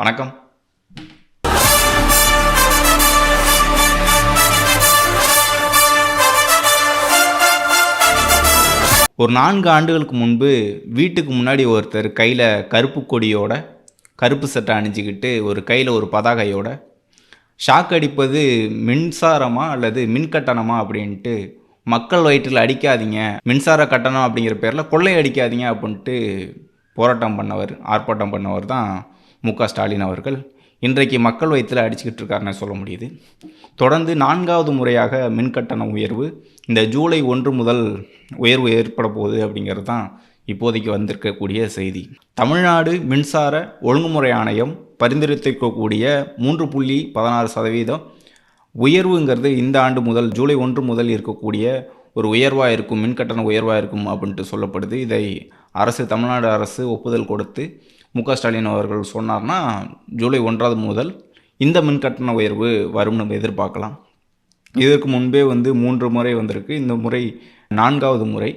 வணக்கம். ஒரு நான்கு ஆண்டுகளுக்கு முன்பு வீட்டுக்கு முன்னாடி ஒருத்தர் கையில் கருப்பு கொடியோட கருப்பு சட்டை அணிஞ்சிக்கிட்டு ஒரு கையில் ஒரு பதாகையோட ஷாக் அடிப்பது மின்சாரமா அல்லது மின் கட்டணமா அப்படின்ட்டு மக்கள் வயிற்றில் அடிக்காதீங்க மின்சார கட்டணம் அப்படிங்கிற பேரில் கொள்ளை அடிக்காதீங்க அப்படின்ட்டு போராட்டம் பண்ணவர் ஆர்ப்பாட்டம் பண்ணவர் தான் மு க ஸ்டாலின் அவர்கள் இன்றைக்கு மக்கள் வயிற்றில் அடிச்சுக்கிட்டு இருக்காருன்னு சொல்ல முடியுது. தொடர்ந்து நான்காவது முறையாக மின் கட்டண உயர்வு இந்த ஜூலை ஒன்று முதல் உயர்வு ஏற்பட போகுது அப்படிங்கிறது தான் இப்போதைக்கு வந்திருக்கக்கூடிய செய்தி. தமிழ்நாடு மின்சார ஒழுங்குமுறை ஆணையம் பரிந்துரைத்திருக்கக்கூடிய மூன்று புள்ளி பதினாறு சதவீதம் உயர்வுங்கிறது இந்த ஆண்டு முதல் ஜூலை ஒன்று முதல் இருக்கக்கூடிய ஒரு உயர்வாக இருக்கும் மின்கட்டண உயர்வாக இருக்கும் அப்படின்ட்டு சொல்லப்படுது. இதை அரசு தமிழ்நாடு அரசு ஒப்புதல் கொடுத்து முக ஸ்டாலின் அவர்கள் சொன்னார்னா ஜூலை ஒன்றாவது முதல் இந்த மின்கட்டண உயர்வு வரும்னு நம்ம எதிர்பார்க்கலாம். இதற்கு முன்பே வந்து மூன்று முறை வந்திருக்கு. இந்த முறை நான்காவது முறை.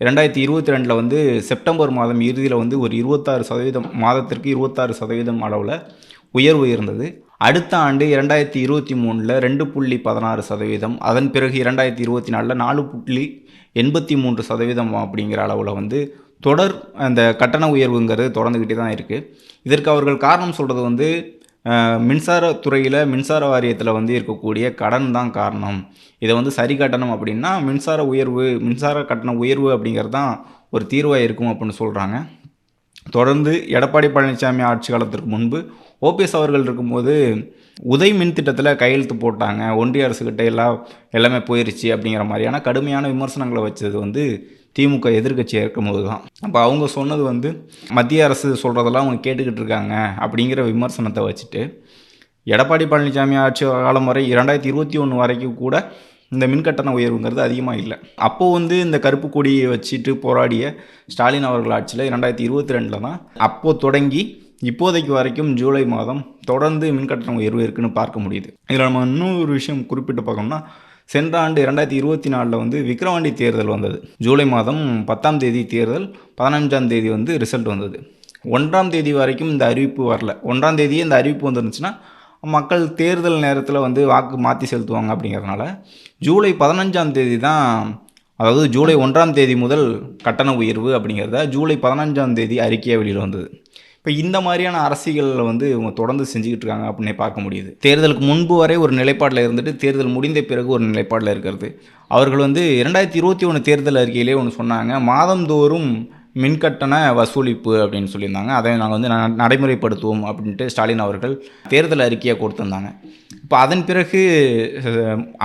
ரெண்டாயிரத்தி இருபத்தி ரெண்டில் வந்து செப்டம்பர் மாதம் இறுதியில் வந்து ஒரு இருபத்தாறு சதவீதம் மாதத்திற்கு இருபத்தாறு சதவீதம் அளவில் உயர்வு இருந்தது. அடுத்த ஆண்டு இரண்டாயிரத்தி இருபத்தி மூணில் ரெண்டு புள்ளி பதினாறு சதவீதம் அதன் பிறகு இரண்டாயிரத்தி இருபத்தி நாலில் நாலு புள்ளி எண்பத்தி மூன்று சதவீதம் அப்படிங்கிற அளவில் வந்து தொடர் அந்த கட்டண உயர்வுங்கிறது தொடர்ந்துக்கிட்டே தான் இருக்குது இதற்கு அவர்கள் காரணம் சொல்கிறது வந்து மின்சாரத்துறையில் மின்சார வாரியத்தில் வந்து இருக்கக்கூடிய கடன் தான் காரணம். இதை வந்து சரி கட்டணம் அப்படின்னா மின்சார உயர்வு மின்சார கட்டண உயர்வு அப்படிங்கிறது தான் ஒரு தீர்வாக இருக்கும் அப்படின்னு சொல்கிறாங்க தொடர்ந்து எடப்பாடி பழனிசாமி ஆட்சி காலத்திற்கு முன்பு ஓபிஎஸ் அவர்கள் இருக்கும்போது உதய் மின் திட்டத்தில் கையெழுத்து போட்டாங்க. ஒன்றிய அரசுக்கிட்ட எல்லாம் எல்லாமே போயிருச்சு அப்படிங்கிற மாதிரியான கடுமையான விமர்சனங்களை வச்சது வந்து திமுக எதிர்கட்சியாக இருக்கும்போது தான் அப்போ அவங்க சொன்னது வந்து மத்திய அரசு சொல்கிறதெல்லாம் அவங்க கேட்டுக்கிட்டு இருக்காங்க அப்படிங்கிற விமர்சனத்தை வச்சுட்டு எடப்பாடி பழனிசாமி ஆட்சி காலம் வரை இரண்டாயிரத்தி இருபத்தி ஒன்று வரைக்கும் கூட இந்த மின்கட்டண உயர்வுங்கிறது அதிகமாக இல்லை. அப்போது வந்து இந்த கருப்பு கொடியை வச்சுட்டு போராடிய ஸ்டாலின் அவர்கள் ஆட்சியில் இரண்டாயிரத்தி இருபத்தி ரெண்டில் தான் அப்போது தொடங்கி இப்போதைக்கு வரைக்கும் ஜூலை மாதம் தொடர்ந்து மின்கட்டண உயர்வு இருக்குன்னு பார்க்க முடியுது. இதில் நம்ம இன்னொரு விஷயம் குறிப்பிட்டு பார்க்கணும்னா சென்ற ஆண்டு இரண்டாயிரத்தி இருபத்தி நாலில் வந்து விக்ரவாண்டி தேர்தல் வந்தது. ஜூலை மாதம் பத்தாம் தேதி தேர்தல் பதினஞ்சாம் தேதி வந்து ரிசல்ட் வந்தது. ஒன்றாம் தேதி வரைக்கும் இந்த அறிவிப்பு வரல. ஒன்றாம் தேதியே இந்த அறிவிப்பு வந்துருந்துச்சுன்னா மக்கள் தேர்தல் நேரத்தில் வந்து வாக்கு மாற்றி செலுத்துவாங்க அப்படிங்கிறதுனால ஜூலை பதினஞ்சாம் தேதி தான் அதாவது ஜூலை ஒன்றாம் தேதி முதல் கட்டண உயர்வு அப்படிங்கிறத ஜூலை பதினஞ்சாம் தேதி அறிக்கையாக வெளியில் வந்தது. இப்போ இந்த மாதிரியான அரசியலில் வந்து இவங்க தொடர்ந்து செஞ்சுக்கிட்டு இருக்காங்க அப்படின்னே பார்க்க முடியுது. தேர்தலுக்கு முன்பு வரை ஒரு நிலைப்பாட்டில் இருந்துட்டு தேர்தல் முடிந்த பிறகு ஒரு நிலைப்பாட்டில் இருக்கிறது. அவர்கள் வந்து இரண்டாயிரத்தி இருபத்தி ஒன்று தேர்தல் அறிக்கையிலே ஒன்று சொன்னாங்க மாதந்தோறும் மின்கட்டண வசூலிப்பு அப்படின்னு சொல்லியிருந்தாங்க. அதை நாங்கள் வந்து நடைமுறைப்படுத்துவோம் அப்படின்ட்டு ஸ்டாலின் அவர்கள் தேர்தல் அறிக்கையை கொடுத்துருந்தாங்க. இப்போ அதன் பிறகு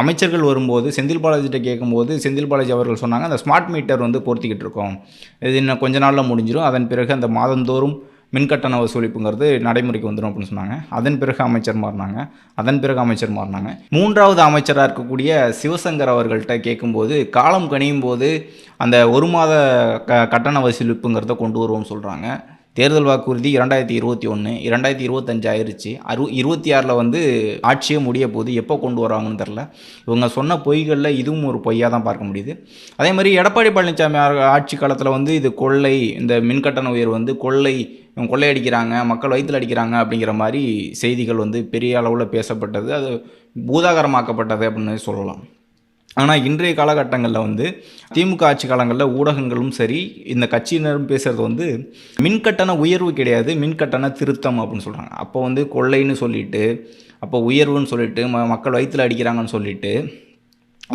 அமைச்சர்கள் வரும்போது செந்தில் பாலாஜிகிட்ட கேட்கும்போது செந்தில் பாலாஜி அவர்கள் சொன்னாங்க அந்த ஸ்மார்ட் மீட்டர் வந்து பொருத்திக்கிட்டு இருக்கோம். இது இன்னும் கொஞ்ச நாளில் முடிஞ்சிடும் அதன் பிறகு அந்த மாதந்தோறும் மின்கட்டண வசூலிப்புங்கிறது நடைமுறைக்கு வந்துடும் அப்படின்னு சொன்னாங்க. அதன் பிறகு அமைச்சர் மாறினாங்க. அதன் பிறகு அமைச்சர் மாறினாங்க. மூன்றாவது அமைச்சராக இருக்கக்கூடிய சிவசங்கர் அவர்கள்ட்ட கேட்கும்போது காலம் கணியும் போது அந்த ஒரு மாத க கட்டண வசூலிப்புங்கிறத கொண்டு வருவோம்னு சொல்கிறாங்க தேர்தல் வாக்குறுதி இரண்டாயிரத்தி இருபத்தி ஒன்று இரண்டாயிரத்தி இருபத்தஞ்சு ஆயிடுச்சு அறு இருபத்தி ஆறில் வந்து ஆட்சியே முடிய போகுது எப்போ கொண்டு வராங்கன்னு தெரில இவங்க சொன்ன பொய்களில் இதுவும் ஒரு பொய்யாக தான் பார்க்க முடியுது. அதே மாதிரி எடப்பாடி பழனிசாமி ஆட்சி காலத்தில் வந்து இது கொள்ளை இந்த மின்கட்டண உயர்வு வந்து கொள்ளை இவங்க கொள்ளையடிக்கிறாங்க மக்கள் வயிற்றில் அடிக்கிறாங்க அப்படிங்கிற மாதிரி செய்திகள் வந்து பெரிய அளவில் பேசப்பட்டது. அது பூதாகரமாக்கப்பட்டது அப்படின்னு சொல்லலாம். ஆனால் இன்றைய காலகட்டங்களில் வந்து திமுக ஆட்சி காலங்களில் ஊடகங்களும் சரி இந்த கட்சியினரும் பேசுகிறது வந்து மின்கட்டண உயர்வு கிடையாது மின்கட்டண திருத்தம் அப்படின்னு சொல்கிறாங்க அப்போ வந்து கொள்ளைன்னு சொல்லிட்டு அப்போ உயர்வுன்னு சொல்லிட்டு ம மக்கள் வயிற்றில் அடிக்கிறாங்கன்னு சொல்லிட்டு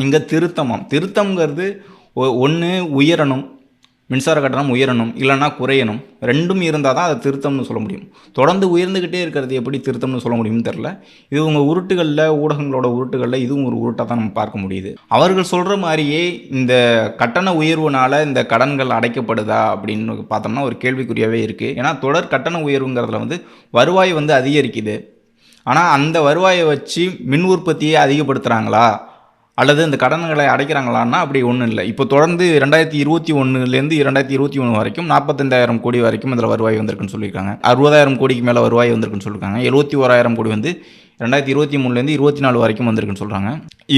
இங்கே திருத்தமாம் திருத்தம்ங்கிறது ஒன்று உயரணும் மின்சார கட்டணம் உயரணும் இல்லைன்னா குறையணும். ரெண்டும் இருந்தால் தான் அதை திருத்தம்னு சொல்ல முடியும். தொடர்ந்து உயர்ந்துக்கிட்டே இருக்கிறது எப்படி திருத்தம்னு சொல்ல முடியும்னு தெரில இது உங்கள் உருட்டுகளில் ஊடகங்களோட உருட்டுகளில் இதுவும் ஒரு உருட்டாக தான் நம்ம பார்க்க முடியுது. அவர்கள் சொல்கிற மாதிரியே இந்த கட்டண உயர்வுனால் இந்த கடன்கள் அடைக்கப்படுதா அப்படின்னு பார்த்தோம்னா ஒரு கேள்விக்குறியாகவே இருக்குது ஏன்னா தொடர் கட்டண உயர்வுங்கிறதுல வந்து வருவாய் வந்து அதிகரிக்குது. ஆனால் அந்த வருவாயை வச்சு மின் உற்பத்தியை அதிகப்படுத்துகிறாங்களா அல்லது இந்த கடன்களை அடைக்கிறாங்களான்னா அப்படி ஒன்றும் இல்லை. இப்போ தொடர்ந்து ரெண்டாயிரத்தி இருபத்தி ஒன்றுலேருந்து இரண்டாயிரத்தி இருபத்தி ஒன்று வரைக்கும் நாற்பத்தஞ்சாயிரம் கோடி வரைக்கும் இதில் வருவாய் வந்திருக்குன்னு சொல்லியிருக்காங்க. அறுபதாயிரம் கோடிக்கு மேலே வருவாய் வந்திருக்குன்னு சொல்லியிருக்காங்க. எழுபத்தி ஓராயிரம் கோடி வந்து ரெண்டாயிரத்தி இருபத்தி மூணுலேருந்து இருபத்தி நாலு வரைக்கும் வந்திருக்குன்னு சொல்கிறாங்க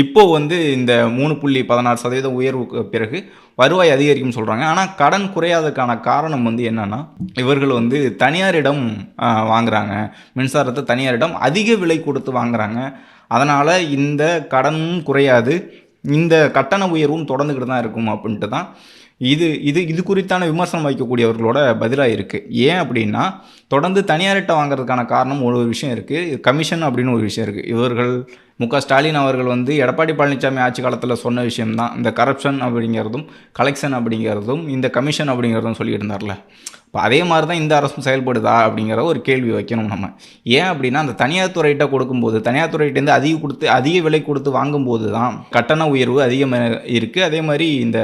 இப்போ வந்து இந்த மூணு புள்ளி பதினாறு சதவீதம் உயர்வுக்கு பிறகு வருவாய் அதிகரிக்கும் சொல்கிறாங்க ஆனால் கடன் குறையாததுக்கான காரணம் வந்து என்னென்னா இவர்கள் வந்து தனியாரிடம் வாங்குகிறாங்க மின்சாரத்தை தனியாரிடம் அதிக விலை கொடுத்து வாங்குறாங்க. அதனால் இந்த கடனும் குறையாது. இந்த கட்டண உயர்வும் தொடர்ந்துக்கிட்டு தான் இருக்கும் அப்படின்ட்டு தான் இது இது இது குறித்தான விமர்சனம் வைக்கக்கூடியவர்களோட பதிலாக இருக்குது ஏன் அப்படின்னா தொடர்ந்து தனியார்கிட்ட வாங்குறதுக்கான காரணம் ஒரு விஷயம் இருக்குது கமிஷன் அப்படின்னு ஒரு விஷயம் இருக்குது இவர்கள் மு. ஸ்டாலின் அவர்கள் வந்து எடப்பாடி பழனிசாமி ஆட்சி காலத்தில் சொன்ன விஷயம்தான். இந்த கரப்ஷன் அப்படிங்கிறதும் கலெக்ஷன் அப்படிங்கிறதும் இந்த கமிஷன் அப்படிங்கிறதும் சொல்லிட்டு இருந்தார்ல இப்போ அதே மாதிரி தான் இந்த அரசும் செயல்படுதா அப்படிங்கிற ஒரு கேள்வி வைக்கணும் நம்ம. ஏன் அப்படின்னா அந்த தனியார் துறையிட்ட கொடுக்கும்போது தனியார் துறையிட்டேருந்து அதிக கொடுத்து அதிக விலை கொடுத்து வாங்கும்போது தான் கட்டண உயர்வு அதிகமாக இருக்குது அதே மாதிரி இந்த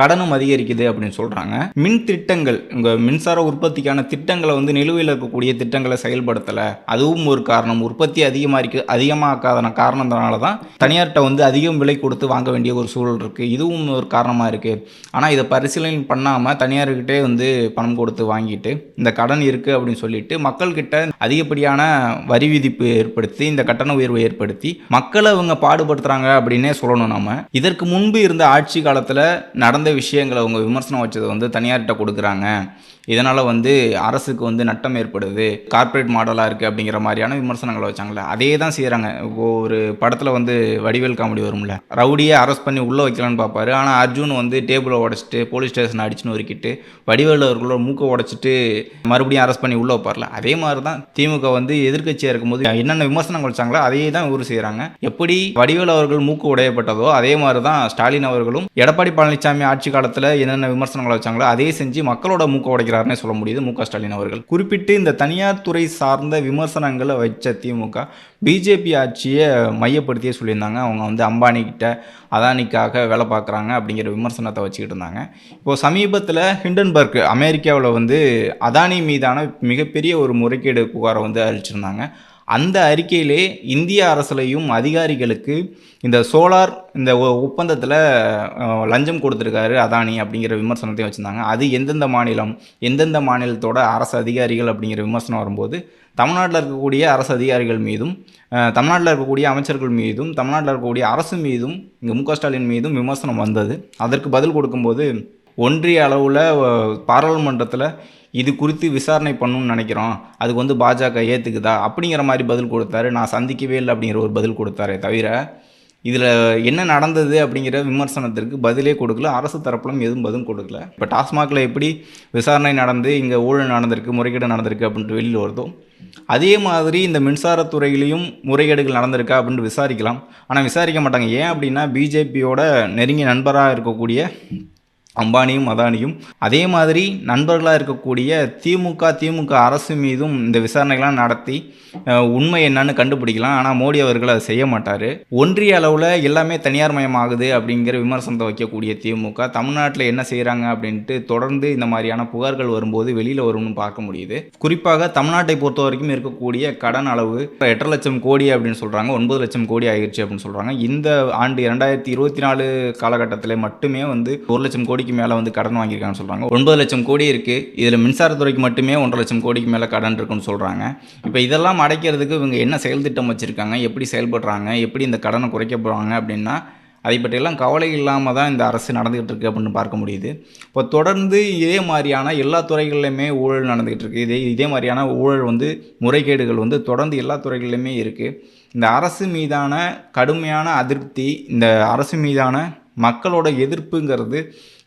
கடனும் அதிகரிக்குது அப்படின்னு சொல்கிறாங்க மின் திட்டங்கள் உங்கள் மின்சார உற்பத்திக்கான திட்டங்களை வந்து நிலுவையில் இருக்கக்கூடிய திட்டங்களை செயல்படுத்தலை. அதுவும் ஒரு காரணம். உற்பத்தி அதிகமாக இருக்குது அதிகமாக்காதன காரணம் காரணத்தினால தான் தனியார்கிட்ட வந்து அதிகம் விலை கொடுத்து வாங்க வேண்டிய ஒரு சூழல் இருக்குது இதுவும் ஒரு காரணமாக இருக்குது ஆனால் இதை பரிசீலனை பண்ணாமல் தனியார்கிட்டே வந்து பணம் கொடுத்து வாங்கிட்டு இந்த கடன் இருக்குது அப்படின்னு சொல்லிட்டு மக்கள்கிட்ட அதிகப்படியான வரி விதிப்பு ஏற்படுத்தி இந்த கட்டண உயர்வை ஏற்படுத்தி மக்களை அவங்க பாடுபடுத்துகிறாங்க அப்படின்னே சொல்லணும் நம்ம இதற்கு முன்பு இருந்த ஆட்சி காலத்தில் நடந்த விஷயங்களை அவங்க விமர்சனம் வச்சதை வந்து தனியார்கிட்ட கொடுக்குறாங்க. இதனால் வந்து அரசுக்கு வந்து நட்டம் ஏற்படுது. கார்ப்பரேட் மாடலாக இருக்குது அப்படிங்கிற மாதிரியான விமர்சனங்களை வச்சாங்களே அதே தான் செய்கிறாங்க ஒரு படத்தில் வந்து வடிவேல் காமெடி வரும்ல ரவுடியை அரெஸ்ட் பண்ணி உள்ளே வைக்கலான்னு பார்ப்பாரு ஆனால் அர்ஜுன் வந்து டேபிளை உடச்சிட்டு போலீஸ் ஸ்டேஷன் அடிச்சுன்னு ஒருக்கிட்டு வடிவேல் அவர்களோட மூக்கை உடச்சிட்டு மறுபடியும் அரெஸ்ட் பண்ணி உள்ளே வைப்பார்ல. அதே மாதிரி தான் திமுக வந்து எதிர்க்கட்சியாக இருக்கும்போது என்னென்ன விமர்சனங்கள் வச்சாங்களோ அதே தான் ஊர் செய்கிறாங்க எப்படி வடிவேல் அவர்கள் மூக்கு உடையப்பட்டதோ அதே மாதிரி தான் ஸ்டாலின் அவர்களும் எடப்பாடி பழனிசாமி ஆட்சி காலத்தில் என்னென்ன விமர்சனங்களை வச்சாங்களோ அதே செஞ்சு மக்களோட மூக்க உடைக்கிறாருன்னே சொல்ல முடியுது மு ஸ்டாலின் அவர்கள். குறிப்பிட்டு இந்த தனியார் துறை சார்ந்த விமர்சனங்களை வச்ச திமுக பிஜேபி ஆட்சியை மையப்படுத்தியே சொல்லியிருந்தாங்க. அவங்க வந்து அம்பானிக்கிட்ட அதானிக்காக வேலை பார்க்குறாங்க அப்படிங்கிற விமர்சனத்தை வச்சுக்கிட்டு இருந்தாங்க. இப்போது சமீபத்தில் ஹிண்டன்பர்க் அமெரிக்காவில் வந்து அதானி மீதான மிகப்பெரிய ஒரு முறைகேடு புகாரை வந்து அளிச்சிருந்தாங்க. அந்த அறிக்கையிலே இந்திய அரசுலையும் அதிகாரிகளுக்கு இந்த சோலார் இந்த ஒ- ஒப்பந்தத்தில் லஞ்சம் கொடுத்துருக்காரு அதானி அப்படிங்கிற விமர்சனத்தையும் வச்சுருந்தாங்க. அது எந்தெந்த மாநிலம் எந்தெந்த மாநிலத்தோட அரசு அதிகாரிகள் அப்படிங்கிற விமர்சனம் வரும்போது தமிழ்நாட்டில் இருக்கக்கூடிய அரசு அதிகாரிகள் மீதும் தமிழ்நாட்டில் இருக்கக்கூடிய அமைச்சர்கள் மீதும் தமிழ்நாட்டில் இருக்கக்கூடிய அரசு மீதும் இங்கே மு ஸ்டாலின் மீதும் விமர்சனம் வந்தது. அதற்கு பதில் கொடுக்கும்போது ஒன்றிய அளவில் பாராளுமன்றத்தில் இது குறித்து விசாரணை பண்ணணும்னு நினைக்கிறோம். அதுக்கு வந்து பாஜக ஏற்றுக்குதா அப்படிங்கிற மாதிரி பதில் கொடுத்தாரு. நான் சந்திக்கவே இல்லை அப்படிங்கிற ஒரு பதில் கொடுத்தாரே தவிர இதில் என்ன நடந்தது அப்படிங்கிற விமர்சனத்திற்கு பதிலே கொடுக்கல. அரசு தரப்பிலும் எதுவும் பதில் கொடுக்கல. இப்போ டாஸ்மாகில் எப்படி விசாரணை நடந்து இங்கே ஊழல் நடந்திருக்கு முறைகேடு நடந்திருக்கு அப்படின்ட்டு வெளியில் வருதோ அதே மாதிரி இந்த மின்சாரத்துறையிலையும் முறைகேடுகள் நடந்திருக்கா அப்படின்ட்டு விசாரிக்கலாம். ஆனால் விசாரிக்க மாட்டாங்க. ஏன் அப்படின்னா பிஜேபியோட நெருங்கிய நண்பராக இருக்கக்கூடிய அம்பானியும் அதானியும். அதே மாதிரி நண்பர்களாக இருக்கக்கூடிய திமுக திமுக அரசு மீதும் இந்த விசாரணைகள்லாம் நடத்தி உண்மை என்னன்னு கண்டுபிடிக்கலாம். ஆனால் மோடி அவர்கள் அதை செய்ய மாட்டார். ஒன்றிய அளவில் எல்லாமே தனியார் மயமாகுது அப்படிங்கிற விமர்சனத்தை வைக்கக்கூடிய திமுக தமிழ்நாட்டில் என்ன செய்கிறாங்க அப்படின்ட்டு தொடர்ந்து இந்த மாதிரியான புகார்கள் வரும்போது வெளியில் வரும்னு பார்க்க முடியுது. குறிப்பாக தமிழ்நாட்டை பொறுத்த வரைக்கும் இருக்கக்கூடிய கடன் அளவு எட்டரை லட்சம் கோடி அப்படின்னு சொல்கிறாங்க ஒன்பது லட்சம் கோடி ஆகிருச்சு அப்படின்னு சொல்கிறாங்க இந்த ஆண்டு இரண்டாயிரத்தி இருபத்தி நாலு காலகட்டத்தில் மட்டுமே வந்து ஒரு லட்சம் கோடி கோடிக்கு மேலே வந்து கடன் வாங்கியிருக்காங்கன்னு சொல்கிறாங்க ஒன்பது லட்சம் கோடி இருக்குது இதில் மின்சாரத்துறைக்கு மட்டுமே ஒன்றரை லட்சம் கோடிக்கு மேலே கடன் இருக்குன்னு சொல்கிறாங்க இப்போ இதெல்லாம் அடைக்கிறதுக்கு இவங்க என்ன செயல் திட்டம் வச்சுருக்காங்க? எப்படி செயல்படுறாங்க? எப்படி இந்த கடனை குறைக்க போகிறாங்க அப்படின்னா அதை பற்றியெல்லாம் கவலை இல்லாமல் தான் இந்த அரசு நடந்துகிட்டு இருக்குது அப்படின்னு பார்க்க முடியுது. இப்போ தொடர்ந்து இதே மாதிரியான எல்லா துறைகள்லையுமே ஊழல் நடந்துகிட்டு இருக்குது இதே இதே மாதிரியான ஊழல் வந்து முறைகேடுகள் வந்து தொடர்ந்து எல்லா துறைகளிலுமே இருக்குது இந்த அரசு மீதான கடுமையான அதிருப்தி இந்த அரசு மீதான மக்களோட எதிர்ப்புங்கிறது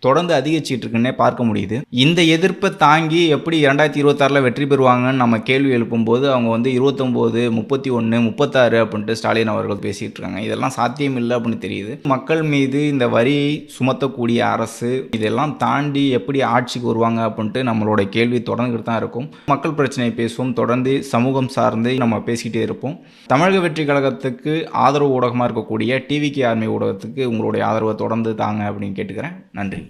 தொடர்ந்து அதிகரிச்சிட்டு இருக்குன்னே பார்க்க முடியுது. இந்த எதிர்ப்பை தாங்கி எப்படி இரண்டாயிரத்தி இருபத்தாறில் வெற்றி பெறுவாங்கன்னு நம்ம கேள்வி எழுப்பும்போது அவங்க வந்து இருபத்தொம்போது முப்பத்தி ஒன்று முப்பத்தாறு அப்படின்ட்டு ஸ்டாலின் அவர்கள் பேசிகிட்டு இருக்காங்க இதெல்லாம் சாத்தியம் இல்லை அப்படின்னு தெரியுது. மக்கள் மீது இந்த வரி சுமத்தக்கூடிய அரசு இதெல்லாம் தாண்டி எப்படி ஆட்சிக்கு வருவாங்க அப்படின்ட்டு நம்மளோட கேள்வி தொடர்ந்துகிட்டு தான் இருக்கும். மக்கள் பிரச்சனை பேசுவோம். தொடர்ந்து சமூகம் சார்ந்து நம்ம பேசிக்கிட்டே இருப்போம். தமிழக வெற்றி கழகத்துக்கு ஆதரவு ஊடகமாக இருக்கக்கூடிய டிவிகே ஆர்மி ஊடகத்துக்கு உங்களுடைய ஆதரவை தொடர்ந்து தாங்க அப்படின்னு கேட்டுக்கிறேன். நன்றி